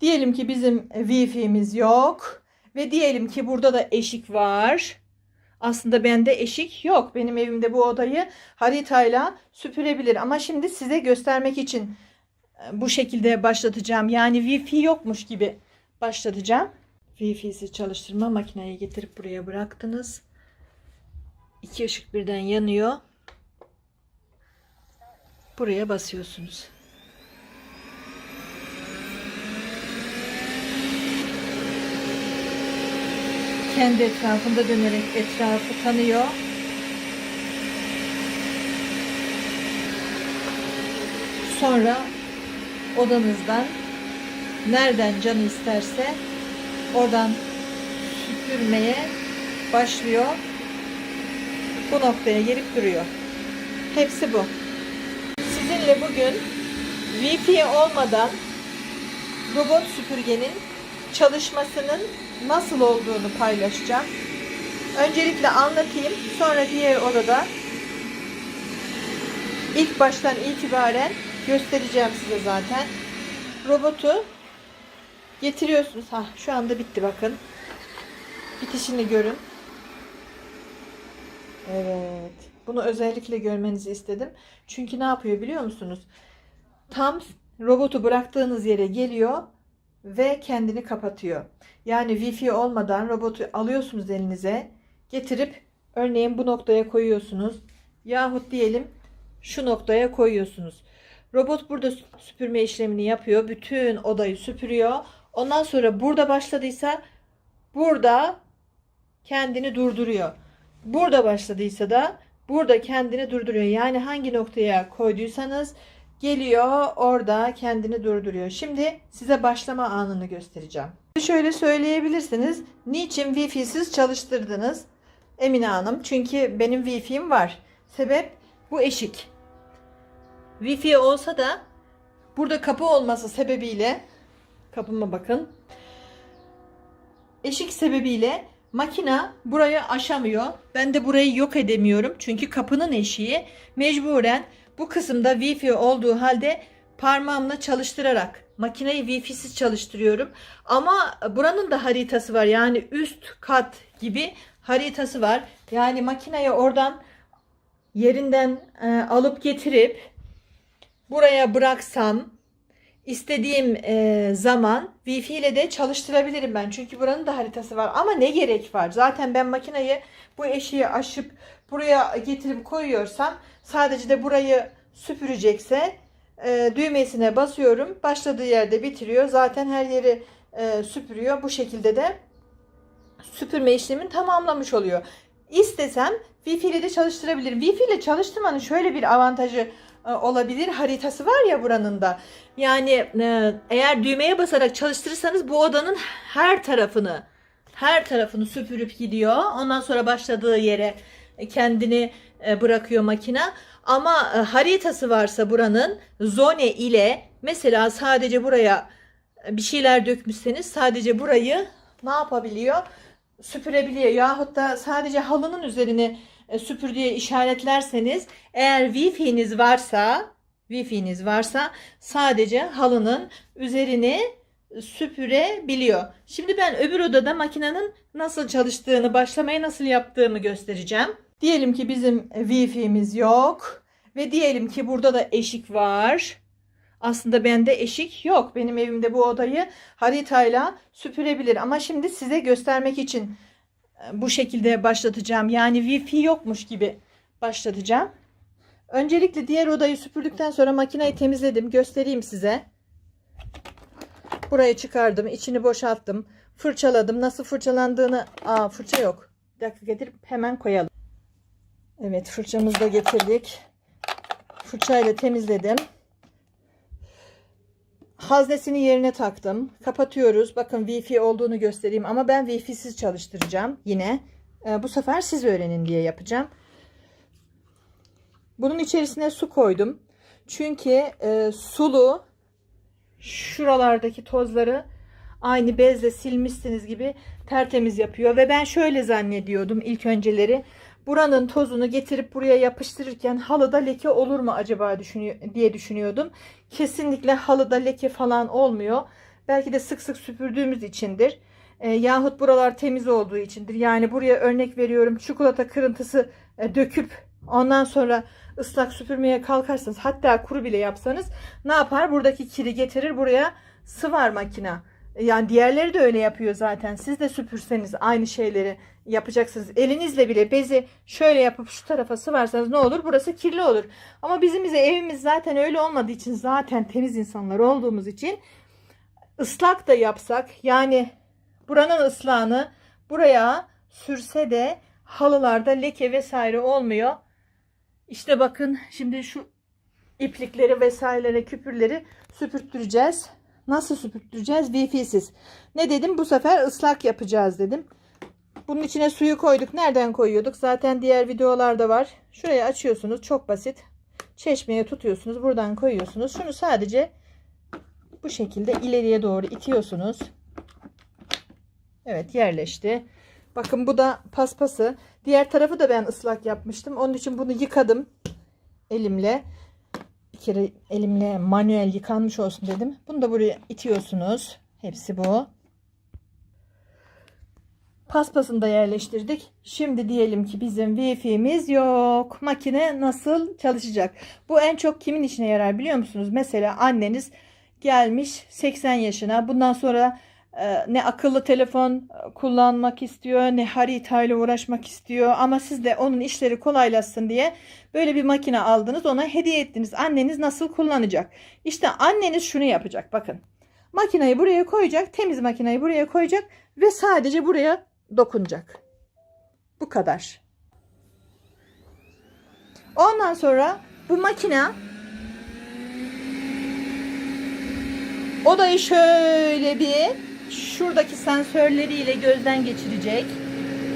Diyelim ki bizim Wi-Fi'miz yok ve diyelim ki burada da eşik var. Aslında bende eşik yok. Benim evimde bu odayı haritayla süpürebilir ama şimdi size göstermek için e, bu şekilde başlatacağım. Yani Wi-Fi yokmuş gibi başlatacağm. Wi-Fi'si çalıştırma makineyi getirip buraya bıraktınız. İki ışık birden yanıyor. Buraya basıyorsunuz. Kendi etrafında dönerek etrafı tanıyor. Sonra odanızdan nereden canı isterse oradan süpürmeye başlıyor. Bu noktaya gelip duruyor. Hepsi bu. Sizinle bugün Wi-Fi olmadan robot süpürgenin çalışmasının nasıl olduğunu paylaşacağım. Öncelikle anlatayım. Sonra diğer odada ilk baştan itibaren göstereceğim size zaten. Robotu getiriyorsunuz. Ha şu anda bitti bakın. Bitişini görün. Evet. Bunu özellikle görmenizi istedim. Çünkü ne yapıyor biliyor musunuz? Tam robotu bıraktığınız yere geliyor ve kendini kapatıyor. Yani Wi-Fi olmadan robotu alıyorsunuz elinize, getirip örneğin bu noktaya koyuyorsunuz. Yahut diyelim şu noktaya koyuyorsunuz. Robot burada süpürme işlemini yapıyor. Bütün odayı süpürüyor. Ondan sonra burada başladıysa burada kendini durduruyor. Burada başladıysa da burada kendini durduruyor. Yani hangi noktaya koyduysanız geliyor orada kendini durduruyor. Şimdi size başlama anını göstereceğim. Şöyle söyleyebilirsiniz. Niçin Wi-Fi'siz çalıştırdınız? Emine Hanım. Çünkü benim Wi-Fi'm var. Sebep bu eşik. Wi-Fi olsa da burada kapı olması sebebiyle kapıma bakın. Eşik sebebiyle makina burayı aşamıyor. Ben de burayı yok edemiyorum. Çünkü kapının eşiği mecburen bu kısımda Wi-Fi olduğu halde parmağımla çalıştırarak makineyi Wi-Fi'siz çalıştırıyorum. Ama buranın da haritası var. Yani üst kat gibi haritası var. Yani makineyi oradan yerinden e, alıp getirip buraya bıraksam istediğim e, zaman Wi-Fi ile de çalıştırabilirim ben. Çünkü buranın da haritası var. Ama ne gerek var? Zaten ben makineyi bu eşiği aşıp buraya getirip koyuyorsam sadece de burayı süpürecekse e, düğmesine basıyorum. Başladığı yerde bitiriyor. Zaten her yeri e, süpürüyor. Bu şekilde de süpürme işlemini tamamlamış oluyor. İstesem Wi-Fi ile de çalıştırabilirim. Wi-Fi ile çalıştırmanın şöyle bir avantajı e, olabilir. Haritası var ya buranın da. Yani e, eğer düğmeye basarak çalıştırırsanız bu odanın her tarafını her tarafını süpürüp gidiyor. Ondan sonra başladığı yere kendini e, bırakıyor makina. Ama e, haritası varsa buranın zone ile mesela sadece buraya bir şeyler dökmüşseniz sadece burayı ne yapabiliyor? Süpürebiliyor. Yahut da sadece halının üzerine e, süpür diye işaretlerseniz eğer Wi-Fi'niz varsa Wi-Fi'niz varsa sadece halının üzerini süpürebiliyor. Şimdi ben öbür odada makinenin nasıl çalıştığını, başlamayı nasıl yaptığımı göstereceğim. Diyelim ki bizim Wi-Fi'miz yok ve diyelim ki burada da eşik var. Aslında bende eşik yok. Benim evimde bu odayı haritayla süpürebilir ama şimdi size göstermek için e, bu şekilde başlatacağım. Yani Wi-Fi yokmuş gibi başlatacağım. Öncelikle diğer odayı süpürdükten sonra makineyi temizledim. Göstereyim size. Burayı çıkardım. içini boşalttım. Fırçaladım. Nasıl fırçalandığını... Aa fırça yok. Bir dakika getirip hemen koyalım. Evet fırçamızı da getirdik. Fırçayla temizledim. Haznesini yerine taktım. Kapatıyoruz. Bakın Wi-Fi olduğunu göstereyim ama ben Wi-Fi'siz çalıştıracağım yine. Ee, bu sefer siz öğrenin diye yapacağım. Bunun içerisine su koydum. Çünkü e, sulu şuralardaki tozları aynı bezle silmişsiniz gibi tertemiz yapıyor. Ve ben şöyle zannediyordum ilk önceleri. Buranın tozunu getirip buraya yapıştırırken halıda leke olur mu acaba düşünüyor, diye düşünüyordum. Kesinlikle halıda leke falan olmuyor. Belki de sık sık süpürdüğümüz içindir. E, yahut buralar temiz olduğu içindir. Yani buraya örnek veriyorum çikolata kırıntısı e, döküp ondan sonra ıslak süpürmeye kalkarsanız hatta kuru bile yapsanız ne yapar? Buradaki kiri getirir buraya sıvar makina. Yani diğerleri de öyle yapıyor zaten. Siz de süpürseniz aynı şeyleri yapacaksınız. Elinizle bile bezi şöyle yapıp şu tarafa sıvarsanız ne olur? Burası kirli olur. Ama bizim evimiz zaten öyle olmadığı için zaten temiz insanlar olduğumuz için ıslak da yapsak yani buranın ıslahını buraya sürse de halılarda leke vesaire olmuyor. İşte bakın şimdi şu iplikleri vesaireleri küpürleri süpürttüreceğiz. Nasıl süpürttüreceğiz? Wi-Fi'siz. Ne dedim? Bu sefer ıslak yapacağız dedim. Bunun içine suyu koyduk. Nereden koyuyorduk? Zaten diğer videolarda var. Şurayı açıyorsunuz. Çok basit. Çeşmeye tutuyorsunuz. Buradan koyuyorsunuz. Şunu sadece bu şekilde ileriye doğru itiyorsunuz. Evet yerleşti. Bakın bu da paspası. Diğer tarafı da ben ıslak yapmıştım. Onun için bunu yıkadım elimle. Bir kere elimle manuel yıkanmış olsun dedim. Bunu da buraya itiyorsunuz. Hepsi bu. Paspasını da yerleştirdik. Şimdi diyelim ki bizim Wi-Fi'miz yok. Makine nasıl çalışacak? Bu en çok kimin işine yarar biliyor musunuz? Mesela anneniz gelmiş 80 yaşına. Bundan sonra e, ne akıllı telefon kullanmak istiyor ne haritayla uğraşmak istiyor ama siz de onun işleri kolaylaşsın diye böyle bir makine aldınız ona hediye ettiniz anneniz nasıl kullanacak İşte anneniz şunu yapacak bakın makineyi buraya koyacak temiz makineyi buraya koyacak ve sadece buraya dokunacak bu kadar ondan sonra bu makine odayı şöyle bir şuradaki sensörleriyle gözden geçirecek.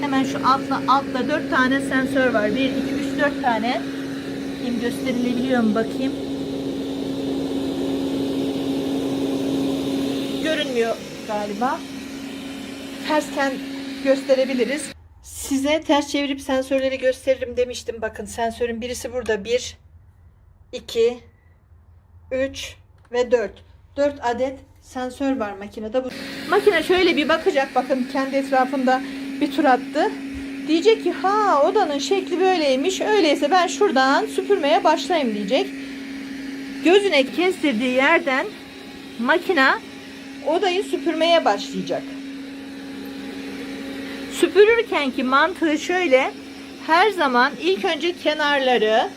Hemen şu altta altta 4 tane sensör var. 1 2 3 4 tane. Kim gösterilebiliyor mu bakayım? Görünmüyor galiba. Tersken gösterebiliriz. Size ters çevirip sensörleri gösteririm demiştim. Bakın sensörün birisi burada. 1 2 3 ve 4. 4 adet sensör var makinede. Bu makine şöyle bir bakacak. Bakın kendi etrafında bir tur attı. Diyecek ki ha odanın şekli böyleymiş. Öyleyse ben şuradan süpürmeye başlayayım diyecek. Gözüne kestirdiği yerden makina odayı süpürmeye başlayacak. Süpürürken ki mantığı şöyle. Her zaman ilk önce kenarları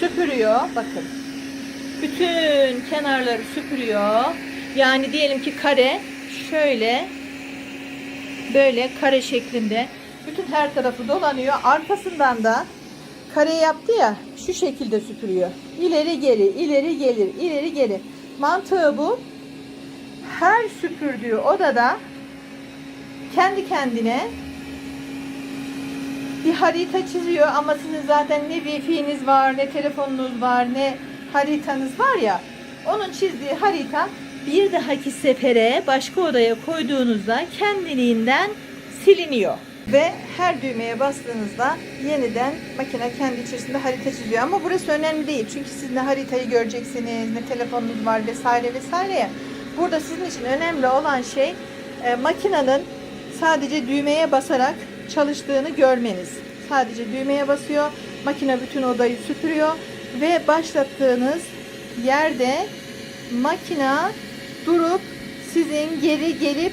süpürüyor. Bakın bütün kenarları süpürüyor. Yani diyelim ki kare şöyle böyle kare şeklinde bütün her tarafı dolanıyor. Arkasından da kare yaptı ya şu şekilde süpürüyor. İleri geri, ileri gelir, ileri geri. Mantığı bu. Her süpürdüğü odada kendi kendine bir harita çiziyor ama sizin zaten ne wifi'niz var, ne telefonunuz var, ne haritanız var ya onun çizdiği harita bir dahaki sefere başka odaya koyduğunuzda kendiliğinden siliniyor. Ve her düğmeye bastığınızda yeniden makine kendi içerisinde harita çiziyor. Ama burası önemli değil. Çünkü siz ne haritayı göreceksiniz, ne telefonunuz var vesaire vesaire ya. Burada sizin için önemli olan şey e, makinenin sadece düğmeye basarak çalıştığını görmeniz. Sadece düğmeye basıyor. Makine bütün odayı süpürüyor ve başlattığınız yerde makina durup sizin geri gelip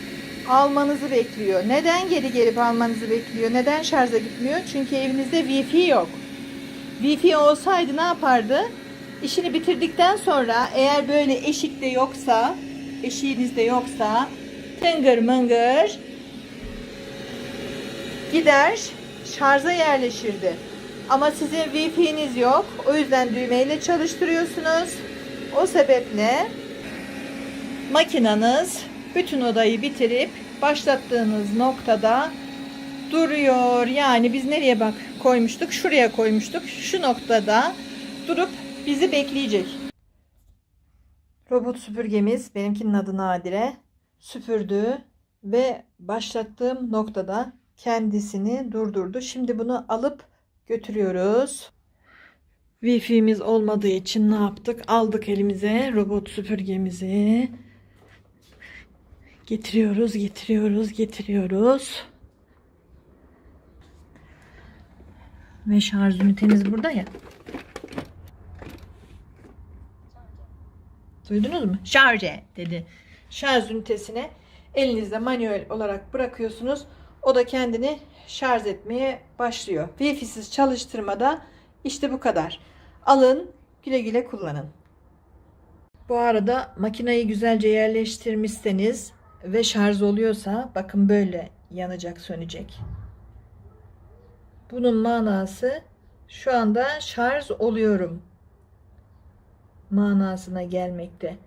almanızı bekliyor. Neden geri gelip almanızı bekliyor? Neden şarja gitmiyor? Çünkü evinizde Wi-Fi yok. Wi-Fi olsaydı ne yapardı? İşini bitirdikten sonra eğer böyle eşik de yoksa, eşiğiniz de yoksa tıngır mıngır gider şarja yerleşirdi. Ama sizin Wi-Fi'niz yok. O yüzden düğmeyle çalıştırıyorsunuz. O sebeple makinanız bütün odayı bitirip başlattığınız noktada duruyor. Yani biz nereye bak koymuştuk? Şuraya koymuştuk. Şu noktada durup bizi bekleyecek. Robot süpürgemiz benimkinin adı Nadire süpürdü ve başlattığım noktada kendisini durdurdu. Şimdi bunu alıp götürüyoruz. Wi-Fi'miz olmadığı için ne yaptık? Aldık elimize robot süpürgemizi. Getiriyoruz, getiriyoruz, getiriyoruz. Ve şarj üniteniz burada ya. Duydunuz mu? Şarje dedi. Şarj ünitesine elinizde manuel olarak bırakıyorsunuz. O da kendini şarj etmeye başlıyor. Wi-Fi'siz çalıştırmada işte bu kadar. Alın, güle güle kullanın. Bu arada makinayı güzelce yerleştirmişseniz ve şarj oluyorsa bakın böyle yanacak sönecek. Bunun manası şu anda şarj oluyorum manasına gelmekte.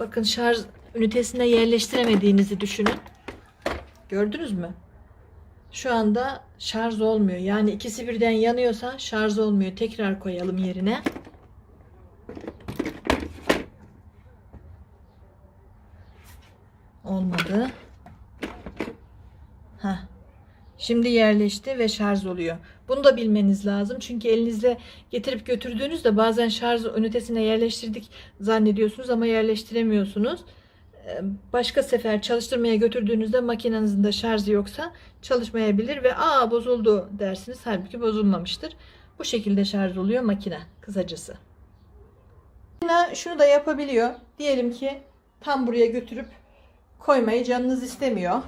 Bakın şarj ünitesine yerleştiremediğinizi düşünün. Gördünüz mü? Şu anda şarj olmuyor. Yani ikisi birden yanıyorsa şarj olmuyor. Tekrar koyalım yerine. Olmadı. Heh. Şimdi yerleşti ve şarj oluyor. Bunu da bilmeniz lazım. Çünkü elinizle getirip götürdüğünüzde bazen şarj ünitesine yerleştirdik zannediyorsunuz ama yerleştiremiyorsunuz. Ee, Başka sefer çalıştırmaya götürdüğünüzde makinenizin de şarjı yoksa çalışmayabilir ve aa bozuldu dersiniz. Halbuki bozulmamıştır. Bu şekilde şarj oluyor makine kısacası. Makine şunu da yapabiliyor. Diyelim ki tam buraya götürüp koymayı canınız istemiyor.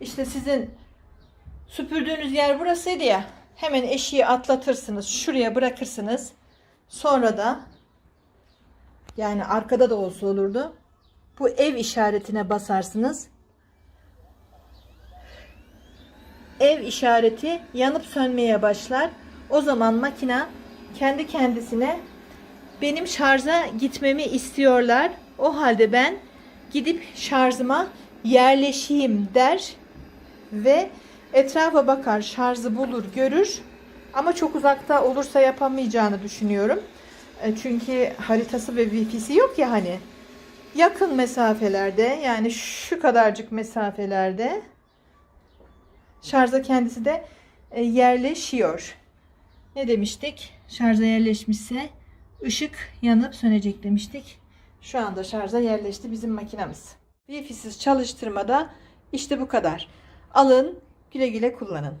İşte sizin süpürdüğünüz yer burasıydı ya. Hemen eşiği atlatırsınız. Şuraya bırakırsınız. Sonra da yani arkada da olsa olurdu. Bu ev işaretine basarsınız. Ev işareti yanıp sönmeye başlar. O zaman makine kendi kendisine benim şarja gitmemi istiyorlar. O halde ben gidip şarjıma yerleşeyim der ve etrafa bakar, şarjı bulur, görür. Ama çok uzakta olursa yapamayacağını düşünüyorum. E, Çünkü haritası ve wifi'si yok ya hani. Yakın mesafelerde yani şu kadarcık mesafelerde şarja kendisi de e, yerleşiyor. Ne demiştik? Şarja yerleşmişse ışık yanıp sönecek demiştik. Şu anda şarja yerleşti bizim makinamız. Wi-Fi'siz çalıştırmada işte bu kadar. Alın güle güle kullanın.